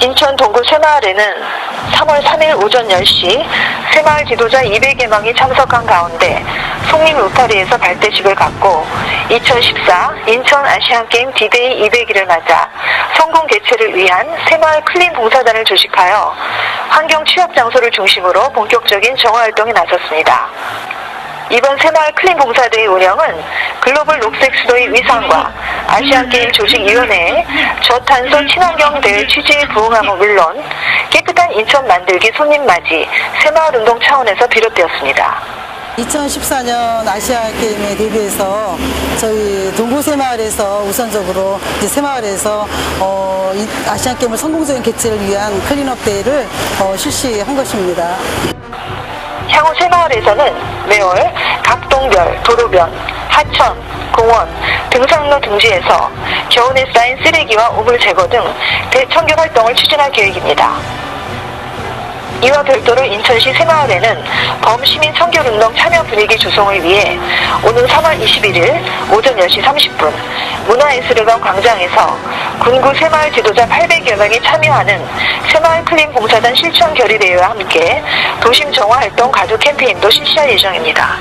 인천 동구 새마을에는 3월 3일 오전 10시 새마을 지도자 200여 명이 참석한 가운데 송림 로타리에서 발대식을 갖고 2014 인천 아시안게임 디데이 200일을 맞아 성공 개최를 위한 새마을 클린 봉사단을 조직하여 환경 취업 장소를 중심으로 본격적인 정화활동에 나섰습니다. 이번 새마을 클린 봉사대의 운영은 글로벌 녹색 수도의 위상과 아시안게임 조직위원회의 저탄소 친환경 대회 취지에 부응함은 물론 깨끗한 인천 만들기 손님 맞이 새마을 운동 차원에서 비롯되었습니다. 2014년 아시아 게임에 대비해서 저희 동구 새마을에서 우선적으로 이제 새마을에서 어, 이 아시안 게임을 성공적인 개최를 위한 클린업 대회를 어, 실시한 것입니다. 향후 새마을에서는 매월 각 동별, 도로변, 하천, 공원, 등산로 등지에서 겨우내 쌓인 쓰레기와 우물 제거 등 대청결 활동을 추진할 계획입니다. 이와 별도로 인천시 새마을에는 범시민 청결운동 참여 분위기 조성을 위해 오는 3월 21일 오전 10시 30분 문화예술회관 광장에서 군구 새마을 지도자 800여 명이 참여하는 새마을 클린 봉사단 실천 결의대회와 함께 도심 정화 활동 가족 캠페인도 실시할 예정입니다.